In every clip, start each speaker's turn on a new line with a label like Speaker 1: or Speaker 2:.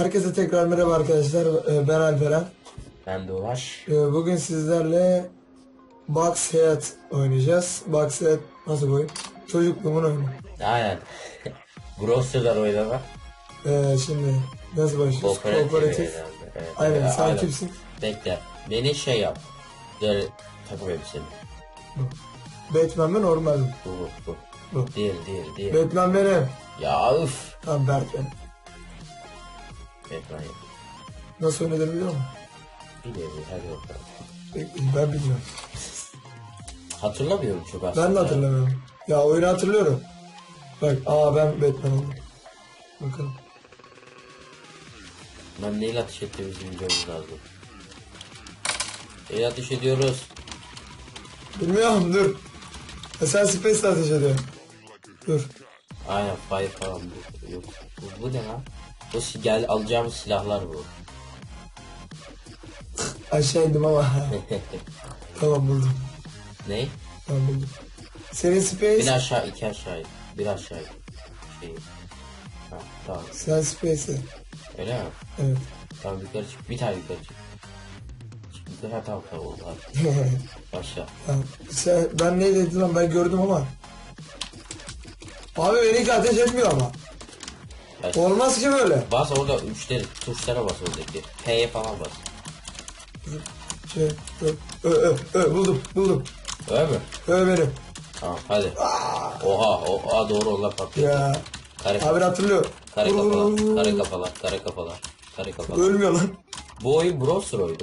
Speaker 1: Herkese tekrar merhaba arkadaşlar. Ee, Ben Alperen.
Speaker 2: Ben de Ulaş.
Speaker 1: Ee, Bugün sizlerle Box Head oynayacağız. Box Head nasıl bir oyun? Çocukluğumun oyunu.
Speaker 2: Aynen. Browser'lar oynama.
Speaker 1: Ee, şimdi nasıl başlıyoruz?
Speaker 2: Kooperatif.
Speaker 1: Kooperatif.
Speaker 2: Evet,
Speaker 1: Aynen
Speaker 2: evet,
Speaker 1: sen kimsin?
Speaker 2: Bekle. Beni şey yap. Böyle takım elbiseli.
Speaker 1: Batman mi normal mi?
Speaker 2: Bu bu bu.
Speaker 1: Bu.
Speaker 2: Değil değil değil.
Speaker 1: Batman benim.
Speaker 2: Ya üf.
Speaker 1: Tamam Bert
Speaker 2: Batman yap.
Speaker 1: Nasıl oynadığını biliyor musun?
Speaker 2: Biliyorum hadi bakalım.
Speaker 1: Bekleyin, Ben bilmiyorum.
Speaker 2: Hatırlamıyorum çok aslında.
Speaker 1: Ben de hatırlamıyorum. Ya oyunu hatırlıyorum. Bak aa ben Batman oldum. Bakalım.
Speaker 2: Ben neyle ateş ettiğimizi bilmemiz lazım. Neyle ateş ediyoruz?
Speaker 1: Bilmiyorum dur. E sen Space'le ateş ediyorsun. Dur.
Speaker 2: Aynen fire falan bu. Yok. Bu, bu ne lan? Bu gel alacağımız silahlar bu.
Speaker 1: Aşağı indim ama. tamam buldum.
Speaker 2: ne?
Speaker 1: Tamam buldum. Senin Space,
Speaker 2: Bir aşağı iki aşağı bir aşağı şey. Ha, tamam
Speaker 1: sen Space'e.
Speaker 2: öyle mi?
Speaker 1: Evet.
Speaker 2: Tamam yukarı çık bir tane yukarı çık. Çık yukarı ha, tamam tamam oldu hadi aşağı.
Speaker 1: tamam. Sen, ben ne dedim lan ben gördüm ama. Abi benimki ateş etmiyor ama.
Speaker 2: Evet.
Speaker 1: Olmaz ki böyle.
Speaker 2: Bas orada üçleri tuşlara bas oradaki. P'ye falan bas.
Speaker 1: Şey, ö, ö, ö, ö, buldum buldum.
Speaker 2: Öyle mi?
Speaker 1: Ö benim.
Speaker 2: Tamam hadi. Oha oha doğru onlar patlıyor.
Speaker 1: Ya.
Speaker 2: Kare,
Speaker 1: Abi hatırlıyor.
Speaker 2: kare kafalar, kare kafalar, kare kafalar, kare kafalar.
Speaker 1: Ölmüyor lan.
Speaker 2: Bu oyun browser oyunu.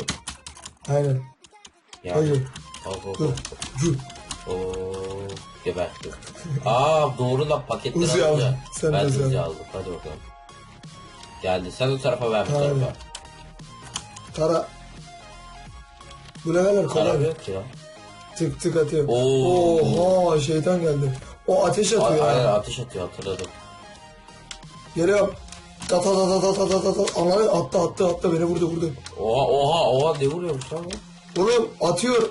Speaker 1: Aynen.
Speaker 2: Ya.
Speaker 1: Hayır. Dur.
Speaker 2: al.
Speaker 1: Dur.
Speaker 2: Oo, Geberttim. Aa doğru lan paketleri
Speaker 1: Uzi aldı.
Speaker 2: aldı.
Speaker 1: Sen
Speaker 2: ben
Speaker 1: de Uzi aldım.
Speaker 2: aldım. Hadi bakalım. Geldi. Sen o tarafa ben bu tarafa.
Speaker 1: Tara. Bu ne kadar
Speaker 2: Karar kolay. yok ki lan.
Speaker 1: Tık tık atıyor.
Speaker 2: Oo.
Speaker 1: Oha şeytan geldi. O ateş atıyor.
Speaker 2: Aynen
Speaker 1: ya.
Speaker 2: ateş atıyor hatırladım.
Speaker 1: Geliyorum. Ta ta ta ta ta ta ta ta. Anladın? Attı attı attı beni vurdu vurdu.
Speaker 2: Oha oha oha ne vuruyormuş lan bu?
Speaker 1: Oğlum atıyor.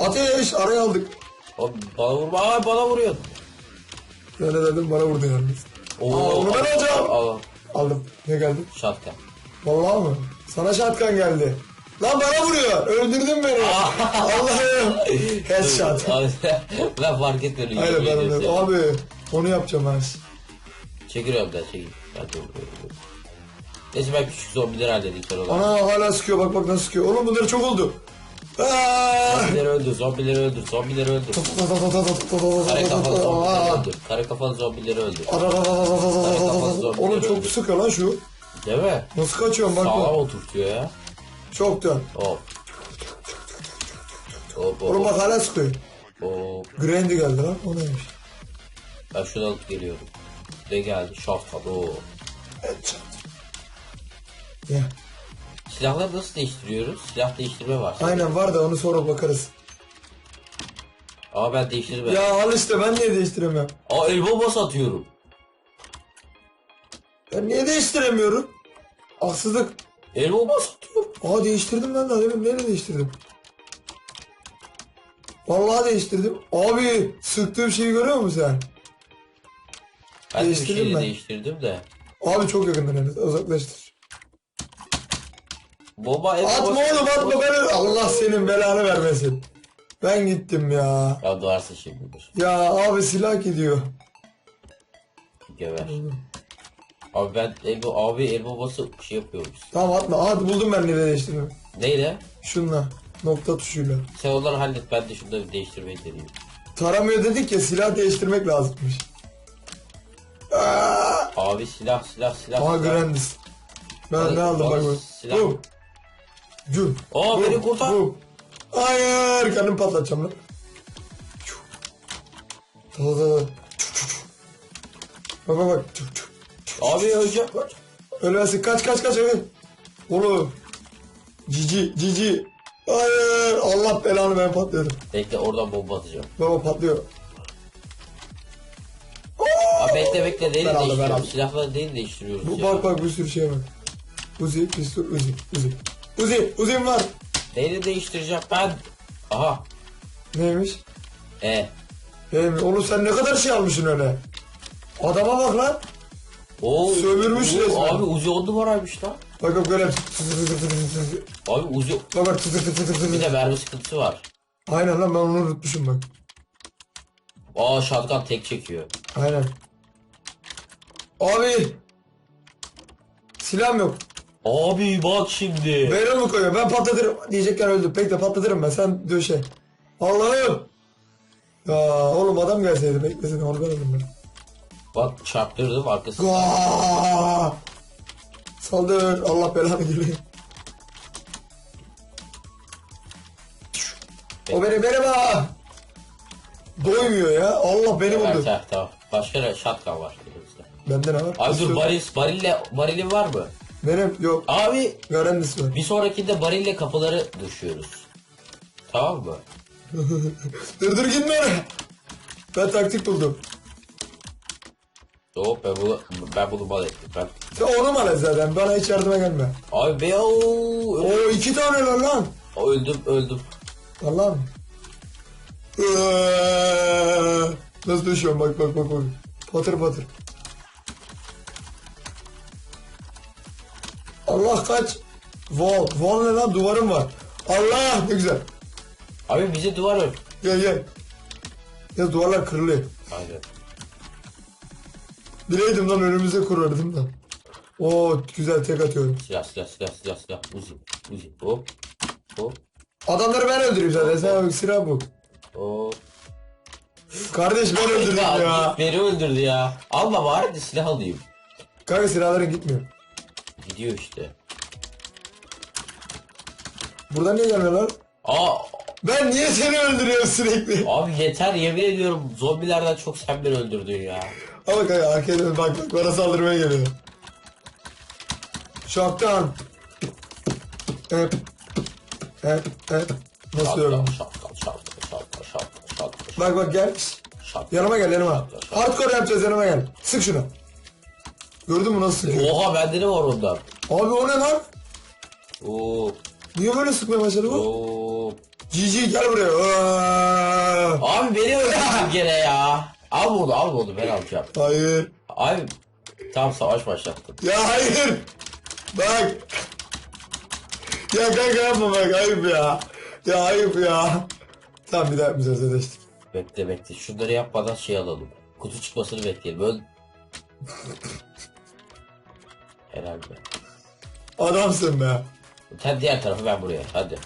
Speaker 1: Ateş araya aldık.
Speaker 2: Bana vurma. Aa bana vuruyor.
Speaker 1: Ben dedim bana vurdu yalnız.
Speaker 2: Oo,
Speaker 1: Aa, onu ben
Speaker 2: al-
Speaker 1: alacağım.
Speaker 2: Al, al.
Speaker 1: Aldım. Ne geldi?
Speaker 2: Shotgun.
Speaker 1: Vallahi mı? Sana şatkan geldi. Lan bana vuruyor. Öldürdün beni. Allah'ım. Headshot.
Speaker 2: Abi, ben fark etmedim.
Speaker 1: Aynen ben
Speaker 2: ediyorum
Speaker 1: Abi onu yapacağım ben.
Speaker 2: çekil. De vuruyorum. Neyse ben küçük zombileri halledeyim sonra.
Speaker 1: Ana hala sıkıyor bak bak nasıl sıkıyor. Oğlum bunlar çok oldu. Aa!
Speaker 2: Zombileri öldür, zombileri öldür, zombileri öldür. Kare kafalı zombileri öldür. Kare kafalı zombileri öldür.
Speaker 1: Oğlum çok sıkıyor lan şu.
Speaker 2: Değil mi?
Speaker 1: Nasıl kaçıyorum bak
Speaker 2: Sağlam oturtuyor ya.
Speaker 1: Çok dön.
Speaker 2: Hop. Hop
Speaker 1: Oğlum
Speaker 2: hop
Speaker 1: bak hala sıkıyor.
Speaker 2: hop.
Speaker 1: Grandy geldi lan. O neymiş?
Speaker 2: Ben şunu alıp geliyorum. Ne geldi? Şaftan. Oo.
Speaker 1: Headshot. Ya.
Speaker 2: Silahları nasıl değiştiriyoruz? Silah değiştirme var.
Speaker 1: Aynen var da onu sonra bakarız.
Speaker 2: Ama ben değiştirme.
Speaker 1: Ya al işte ben niye değiştiremiyorum?
Speaker 2: Aa el bombası atıyorum.
Speaker 1: Ben niye değiştiremiyorum? Haksızlık.
Speaker 2: El bombası atıyorum.
Speaker 1: Aa değiştirdim lan daha demin nereye değiştirdim? Vallahi değiştirdim. Abi sıktığım şeyi görüyor musun sen?
Speaker 2: Ben de bir
Speaker 1: Değiştirdin
Speaker 2: şeyle
Speaker 1: mi?
Speaker 2: değiştirdim de.
Speaker 1: Abi çok yakından henüz uzaklaştır.
Speaker 2: El
Speaker 1: Atma oğlum atma beni. Allah senin belanı vermesin. Ben gittim ya.
Speaker 2: Ya duarsın şimdidir.
Speaker 1: Ya abi silah gidiyor.
Speaker 2: Geber. Abi ben el, bo- abi el bombası şey yapıyormuş.
Speaker 1: Tamam atma. Hadi buldum ben nereye değiştirdim.
Speaker 2: Neyle?
Speaker 1: Şunla. Nokta tuşuyla.
Speaker 2: Sen onları hallet ben de şunları değiştirmeyi deneyeyim.
Speaker 1: Taramıyor dedik ya silah değiştirmek lazımmış. Aa,
Speaker 2: Abi silah silah silah.
Speaker 1: Aa
Speaker 2: silah.
Speaker 1: Grandis. Ben ne aldım bak bak.
Speaker 2: silah-
Speaker 1: Bum. Güm.
Speaker 2: Aa, beni kurtar.
Speaker 1: bum. Hayır kendim patlatacağım lan. Bak bak bak.
Speaker 2: Abi öleceğim.
Speaker 1: Ölmesin kaç kaç kaç öyle. Oğlum. Cici cici. Hayır Allah belanı ben patlıyorum.
Speaker 2: Bekle oradan bomba atacağım.
Speaker 1: Baba patlıyor.
Speaker 2: Abi bekle bekle değil
Speaker 1: aldım.
Speaker 2: Silahları değil değiştiriyoruz.
Speaker 1: Bu,
Speaker 2: ya.
Speaker 1: bak bak bir sürü şey var. Uzi, pistol, Uzi, Uzi. Uzi, Uzi'm var.
Speaker 2: Neyle değiştireceğim ben? Aha.
Speaker 1: Neymiş?
Speaker 2: E.
Speaker 1: Neymiş? Oğlum sen ne kadar şey almışsın öyle? Adama bak lan.
Speaker 2: Oo,
Speaker 1: Sömürmüş resmen.
Speaker 2: Abi Uzi on numaraymış lan.
Speaker 1: Bak bak böyle.
Speaker 2: Abi Uzi
Speaker 1: Bak bak.
Speaker 2: bir de mermi sıkıntısı var.
Speaker 1: Aynen lan ben onu unutmuşum bak.
Speaker 2: Aa shotgun tek çekiyor.
Speaker 1: Aynen. Abi. Silahım yok.
Speaker 2: Abi bak şimdi.
Speaker 1: Beyrel mi koyuyor? Ben patlatırım. Diyecekken öldüm. Bekle patlatırım ben. Sen döşe. Allah'ım. Ya oğlum adam gelseydi beklesene onu ben öldüm ben.
Speaker 2: Bak çarptırdım arkası.
Speaker 1: Gaaaa! Saldır. Allah belanı geliyor. O beni merhaba. Doymuyor ya. Allah beni
Speaker 2: evet, tamam. Başka ne? Shotgun var.
Speaker 1: Bende ne var?
Speaker 2: Abi dur baril, barille, barilin var mı?
Speaker 1: Benim yok.
Speaker 2: Abi
Speaker 1: Garandisi var.
Speaker 2: bir sonrakinde barille kapıları düşüyoruz. Tamam mı?
Speaker 1: dur dur gitme. Ben taktik buldum.
Speaker 2: Hop ben bunu, ben bunu mal ettim. Ben...
Speaker 1: Sen onu mu alacaksın zaten? Bana hiç yardıma gelme.
Speaker 2: Abi be ooo,
Speaker 1: Oo iki tane lan lan.
Speaker 2: öldüm öldüm.
Speaker 1: Allah'ım. Nasıl düşüyorum bak bak bak bak. Patır patır. Allah kaç. Wall. Wall ne lan duvarım var. Allah ne güzel.
Speaker 2: Abi bize duvar ör.
Speaker 1: Gel gel. Ya duvarlar kırılıyor.
Speaker 2: Aynen.
Speaker 1: Bileydim lan önümüze kurardım da. Oo güzel tek atıyorum.
Speaker 2: Silah silah silah silah silah. Uzi. Uzi. Hop. Hop.
Speaker 1: Adamları ben öldüreyim zaten. Sen silah bu.
Speaker 2: Hop.
Speaker 1: Kardeş ben öldürdüm
Speaker 2: Ya,
Speaker 1: ya.
Speaker 2: Beni öldürdü ya. Alma bari de silah alayım.
Speaker 1: Kanka silahların gitmiyor.
Speaker 2: Gidiyor işte.
Speaker 1: Buradan niye gelmiyorlar?
Speaker 2: Aa
Speaker 1: Ben niye seni öldürüyorum sürekli?
Speaker 2: abi yeter yemin ediyorum zombilerden çok sen beni öldürdün ya.
Speaker 1: Ama kanka arkaya dön bak bak bana saldırmaya geliyor. Şoktan. Evet. Evet. Evet. Nasıl diyorum?
Speaker 2: şapka şapka şapka şapka şapka
Speaker 1: Bak bak gel.
Speaker 2: şapka.
Speaker 1: Yanıma gel yanıma. Hardcore yapacağız yanıma gel. Sık şunu. Gördün mü nasıl sıkıyor?
Speaker 2: Oha bende ne var ondan?
Speaker 1: Abi o ne lan?
Speaker 2: Oo
Speaker 1: Niye böyle sıkmaya başladı bu?
Speaker 2: oo.
Speaker 1: Cici gel buraya. Aa!
Speaker 2: Abi beni öldürdün gene ya. Al bunu al bunu ben alacağım.
Speaker 1: Hayır.
Speaker 2: Abi tam savaş başlattın.
Speaker 1: Ya hayır. Bak. Ya kanka yapma bak ayıp ya. Ya ayıp ya. Tamam bir daha yapmayacağız ödeştik.
Speaker 2: Bekle bekle şunları yapmadan şey alalım. Kutu çıkmasını bekleyelim. Öl. Herhalde.
Speaker 1: Adamsın be.
Speaker 2: Sen diğer tarafı ben buraya hadi.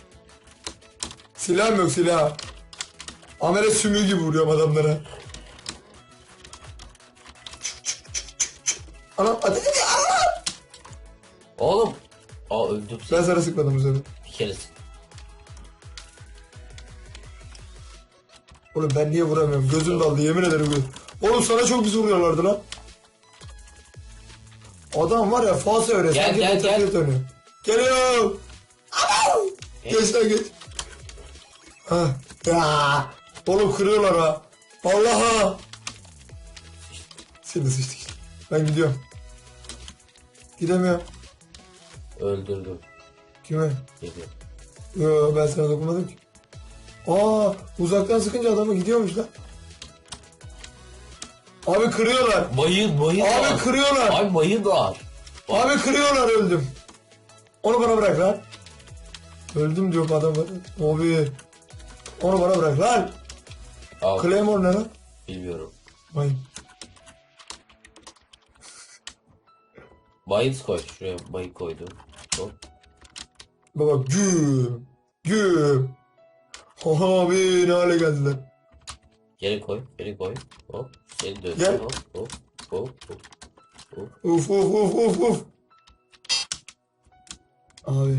Speaker 1: Silah yok silah. Amele sümüğü gibi vuruyorum adamlara. Anam hadi.
Speaker 2: Oğlum. Aa öldüm.
Speaker 1: Ben sana sıkmadım sefer.
Speaker 2: Bir kere sık.
Speaker 1: Oğlum ben niye vuramıyorum? Gözüm daldı yemin ederim. Oğlum sana çok pis vuruyorlardı lan. Adam var ya falso öyle.
Speaker 2: Gel, gel, gel.
Speaker 1: oynuyor. Geliyorum. Anam! Geç lan geç. Ha. Ya. Oğlum kırıyorlar ha. Allah'a. Şimdi sıçtık işte. Ben gidiyorum. Gidemiyorum.
Speaker 2: Öldürdüm.
Speaker 1: Kime?
Speaker 2: Geliyor.
Speaker 1: Yo ben sana dokunmadım ki. Aa uzaktan sıkınca adamı gidiyormuş lan. Abi kırıyorlar.
Speaker 2: Mayın var.
Speaker 1: Abi kırıyorlar.
Speaker 2: Abi mayın var.
Speaker 1: Abi kırıyorlar öldüm. Onu bana bırak lan. Öldüm diyorum adam. Abi. Onu bana bırak lan.
Speaker 2: Al.
Speaker 1: Claymore ne lan?
Speaker 2: Bilmiyorum.
Speaker 1: Vay.
Speaker 2: Mayın koy. Şuraya mayın koydum. Hop.
Speaker 1: Baba güm. Güm. Abi ne hale geldiler.
Speaker 2: Geri koy. Geri koy. Hop. Seni dön.
Speaker 1: Gel.
Speaker 2: Hop hop hop hop. hop.
Speaker 1: Uf uf uf uf uf. Abi.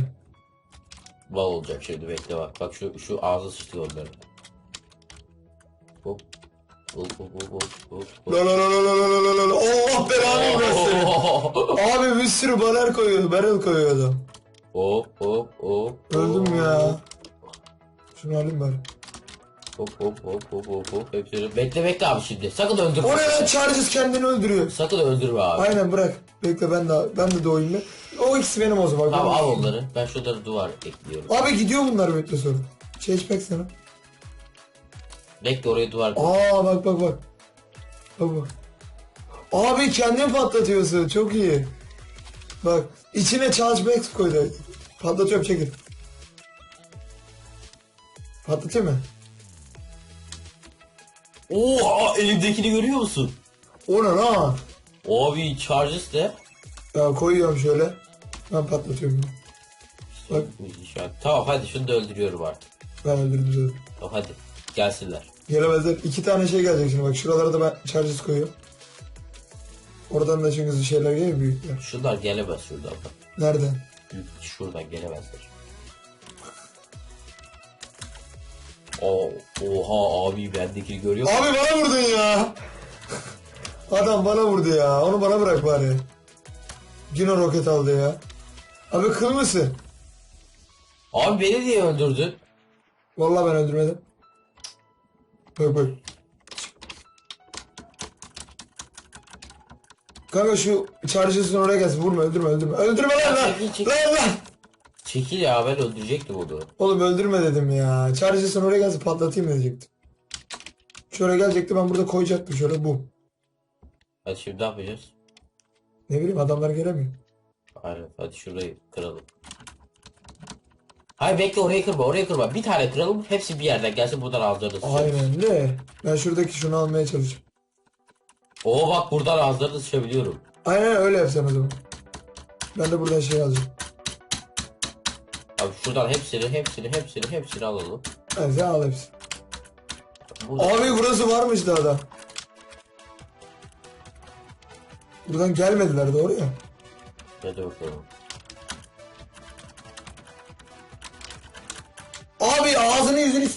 Speaker 2: Bal olacak şimdi bekle bak. Bak şu şu ağzı sıçtı onların. Hop. Hop hop hop hop hop.
Speaker 1: La la la la la la la la la. Allah belanı versin. Abi bir sürü barel koyuyor. Barrel koyuyor adam.
Speaker 2: Hop hop hop.
Speaker 1: Öldüm ya. Şunu alayım bari.
Speaker 2: Hop hop hop hop hop hop. Hepsini. Bekle bekle abi şimdi. Sakın öldürme.
Speaker 1: O ne lan Charges kendini öldürüyor.
Speaker 2: Sakın öldürme abi.
Speaker 1: Aynen bırak. Bekle ben de ben de doğayım ben. O ikisi benim o zaman. Ben-
Speaker 2: al onları. Ben şunları duvar ekliyorum.
Speaker 1: Abi gidiyor bunlar bekle sonra. Changeback sana.
Speaker 2: Bekle oraya duvar.
Speaker 1: Aa bak bak bak. Bak bak. Abi kendin patlatıyorsun. Çok iyi. Bak içine charge max koydu. Patlatıyorum çekil. Patlatayım mı?
Speaker 2: Oha elimdekini görüyor musun?
Speaker 1: O ne lan?
Speaker 2: Abi charges de.
Speaker 1: Ya koyuyorum şöyle. Ben patlatıyorum. Bak.
Speaker 2: Tamam hadi şunu da öldürüyorum artık.
Speaker 1: Ben öldürdüm.
Speaker 2: Tamam hadi gelsinler.
Speaker 1: Gelemezler. İki tane şey gelecek şimdi bak. Şuralara da ben charges koyuyorum. Oradan da çünkü şeyler geliyor büyükler.
Speaker 2: Şunlar gelemez şuradan bak.
Speaker 1: Nereden?
Speaker 2: Şuradan gelemezler. O, oha abi bendekini görüyor musun?
Speaker 1: Abi bana vurdun ya. Adam bana vurdu ya. Onu bana bırak bari. Yine roket aldı ya. Abi kıl mısın?
Speaker 2: Abi beni niye öldürdün?
Speaker 1: Vallahi ben öldürmedim. Bak bak. Kanka şu charges'ın oraya gelsin. Vurma öldürme öldürme. Öldürme lan lan.
Speaker 2: Çekil, çekil.
Speaker 1: Lan lan.
Speaker 2: Çekil ya ben öldürecektim onu.
Speaker 1: Oğlum öldürme dedim ya. Charges'ın oraya gelsin patlatayım diyecektim. Şöyle gelecekti ben burada koyacaktım şöyle bu.
Speaker 2: Hadi şimdi ne yapacağız?
Speaker 1: Ne bileyim adamlar gelemiyor.
Speaker 2: Aynen hadi şurayı kıralım. Hayır bekle orayı kırma orayı kırma. Bir tane kıralım hepsi bir yerden gelsin buradan alacağız.
Speaker 1: Aynen de. Ben şuradaki şunu almaya çalışıyorum.
Speaker 2: Oo bak buradan ağızlarını sıçabiliyorum.
Speaker 1: Aynen öyle yapsan o zaman. Ben de buradan şey alacağım.
Speaker 2: Abi şuradan hepsini hepsini hepsini hepsini alalım.
Speaker 1: Ben sen al hepsini.
Speaker 2: Burada...
Speaker 1: Abi burası varmış daha da. Buradan gelmediler doğru ya.
Speaker 2: Hadi bakalım.
Speaker 1: Abi ağzını yüzünü...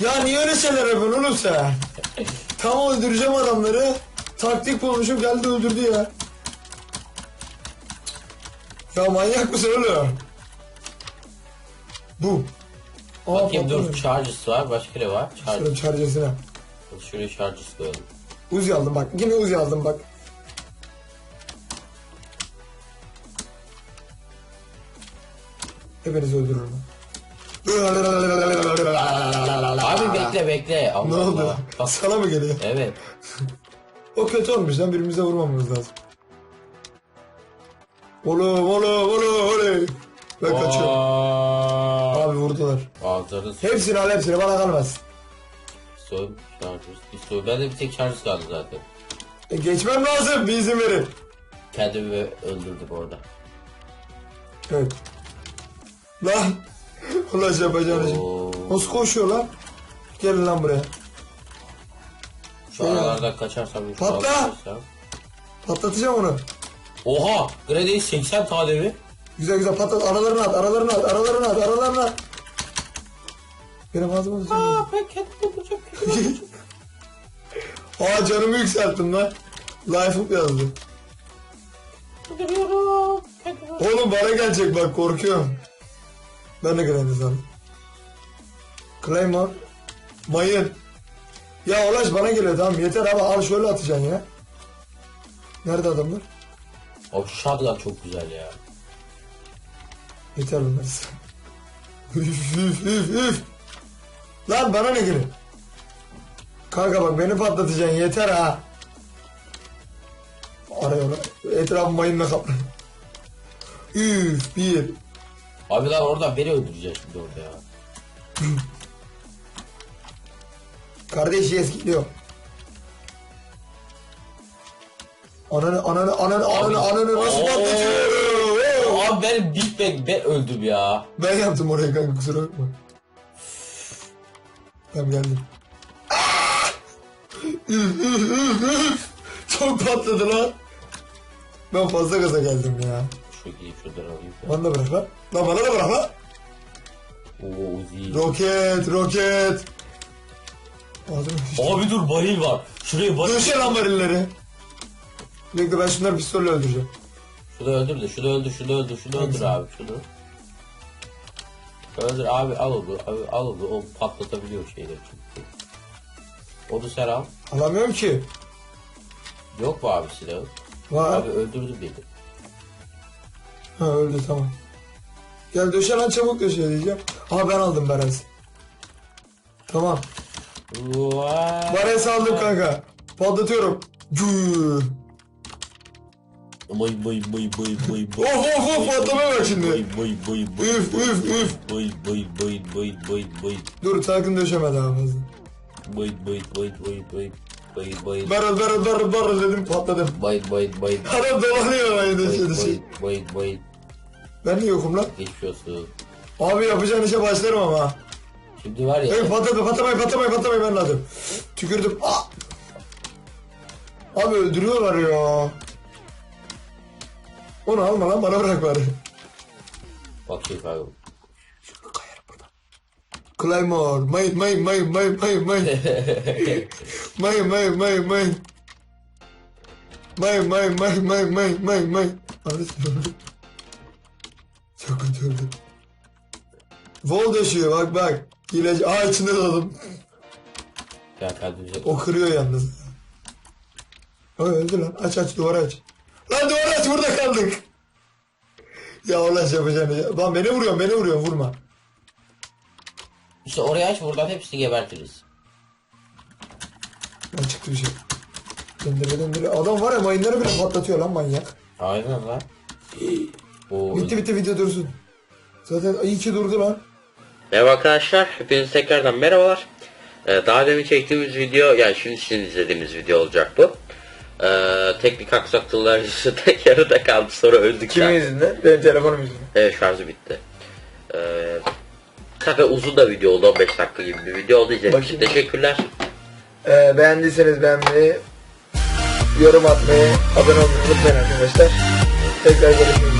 Speaker 1: Ya niye öyle şeyler yapıyorsun oğlum sen? Tam öldüreceğim adamları. Taktik bulmuşum geldi öldürdü ya. Ya manyak mısın oğlum? Bu. Aa,
Speaker 2: Bakayım dur
Speaker 1: patladı.
Speaker 2: charges var başka ne var? Charge.
Speaker 1: Şöyle chargesine.
Speaker 2: Şuraya charges koyalım.
Speaker 1: Uzi aldım bak. Yine Uzi aldım bak. Hepiniz öldürürüm.
Speaker 2: Abi bekle bekle. Allah
Speaker 1: Ne oldu?
Speaker 2: Allah. Bak,
Speaker 1: Sana mı geliyor?
Speaker 2: evet.
Speaker 1: O kötü olmuş lan birbirimize vurmamamız lazım. Oğlum oğlum oğlum oğlum. Ben kaçıyorum.
Speaker 2: Aa,
Speaker 1: Abi vurdular.
Speaker 2: Ağızlarını
Speaker 1: Hepsini al hepsini bana kalmaz.
Speaker 2: soy charges. Bir soy. Ben de bir tek charges kaldı zaten.
Speaker 1: E, geçmem lazım bir izin verin.
Speaker 2: Kendimi öldürdüm orada.
Speaker 1: Evet. Lan. Ulan şey.
Speaker 2: Oo.
Speaker 1: Nasıl koşuyor lan? Gelin lan buraya.
Speaker 2: Şu aralardan kaçarsam bir
Speaker 1: Patla! Patlatacağım onu.
Speaker 2: Oha! Grade'yi 80 tane mi?
Speaker 1: Güzel güzel patlat. Aralarına at, aralarına at, aralarına at, aralarına at. Benim ağzıma düşüyor.
Speaker 2: Aa ben kendimi öldüreceğim.
Speaker 1: Aa canımı yükselttim lan. Life up yazdı.
Speaker 2: Kendimi
Speaker 1: Oğlum bana gelecek bak korkuyorum. Ben de grenade sandım. Claymore. Mayın. Ya Ulaş bana geliyor tamam yeter abi al şöyle atacaksın ya. Nerede adamlar?
Speaker 2: Abi şu çok güzel ya.
Speaker 1: Yeter bunlar. üf üf üf üf. Lan bana ne geliyor? Kanka bak beni patlatacaksın yeter ha. Arıyorlar. Etrafı mayınla kaplı. Üf bir.
Speaker 2: Abi lan oradan beni öldürecek şimdi orada ya.
Speaker 1: Kardeş yes geliyor. Ananı ananı ananı ananı ananı nasıl
Speaker 2: Oo.
Speaker 1: Patlatıyor?
Speaker 2: Abi benim Big Bang ben öldüm ya.
Speaker 1: Ben yaptım oraya kanka kusura bakma. Tamam geldim. Çok patladı lan. Ben fazla gaza geldim ya.
Speaker 2: Şu iyi şuradan alayım.
Speaker 1: Bana da bırak lan. Lan bana da bırak lan.
Speaker 2: Oo Uzi.
Speaker 1: Roket roket. Ağzını
Speaker 2: Abi dur varil var. Şuraya varil.
Speaker 1: Döşe lan varilleri. Bekle ben şunları pistolle öldüreceğim.
Speaker 2: Şunu öldür de şunu öldür şunu öldür şunu öldür abi şunu. Öldür abi al onu abi al onu o patlatabiliyor şeyleri çünkü. Onu sen al.
Speaker 1: Alamıyorum ki.
Speaker 2: Yok mu abi silahı?
Speaker 1: Var.
Speaker 2: Abi öldürdüm beni.
Speaker 1: Ha öldü tamam. Gel döşe lan çabuk döşe diyeceğim. Aha ben aldım Beres. Tamam.
Speaker 2: Vay.
Speaker 1: Beres aldım kanka. Patlatıyorum. Gü.
Speaker 2: Boy boy boy boy boy boy.
Speaker 1: Of of of patlamaya bak şimdi.
Speaker 2: Boy boy boy boy.
Speaker 1: Üf üf üf.
Speaker 2: Boy boy boy boy boy boy.
Speaker 1: Dur sakın döşeme daha fazla.
Speaker 2: Boy boy boy boy boy. Boy boy.
Speaker 1: Barrel barrel barrel barrel dedim patladım.
Speaker 2: Boy boy boy.
Speaker 1: Adam dolanıyor aynı döşe döşe.
Speaker 2: boy boy.
Speaker 1: Ben niye yokum lan?
Speaker 2: Geçmiş olsun.
Speaker 1: Abi yapacağın işe başlarım ama.
Speaker 2: Şimdi var ya.
Speaker 1: Evet patladı patlamayın patlamayın patlamayın ben lazım. Tükürdüm. Ah! Abi öldürüyorlar ya. Onu alma lan bana bırak bari.
Speaker 2: Bak şey abi.
Speaker 1: Claymore. Mayın mayın mayın mayın mayın mayın. Mayın mayın mayın mayın. Mayın mayın mayın mayın mayın mayın mayın. Anasını. Çok kötü öldüm. Vol döşüyor bak bak. Hileci. Aa içinde doladım.
Speaker 2: Ya kardeşim.
Speaker 1: O kırıyor yalnız. Öldü lan. Aç aç duvarı aç. Lan duvarı burada kaldık. Ya Allah yapacağını ya. Lan beni vuruyorsun beni vuruyorsun vurma.
Speaker 2: İşte oraya aç buradan hepsini gebertiriz.
Speaker 1: Lan çıktı bir şey. Döndüre döndüre. Adam var ya mayınları bile patlatıyor lan manyak.
Speaker 2: Aynen lan. Oo,
Speaker 1: Bitti bitti video dursun. Zaten iyi ki durdu lan.
Speaker 3: Merhaba arkadaşlar, hepinize tekrardan merhabalar. Ee, daha demin çektiğimiz video, yani şimdi sizin izlediğimiz video olacak bu. Ee, teknik aksaklıklar yüzünden yarıda kaldı, sonra öldük.
Speaker 1: Kimin
Speaker 3: zaten.
Speaker 1: yüzünden? Benim telefonum yüzünden.
Speaker 3: Evet, şarjı bitti. Ee, tabii uzun da video oldu, 15 dakika gibi bir video oldu. İzlediğiniz teşekkürler.
Speaker 1: Ee, beğendiyseniz beğenmeyi, yorum atmayı, abone olmayı unutmayın arkadaşlar. Tekrar görüşmek.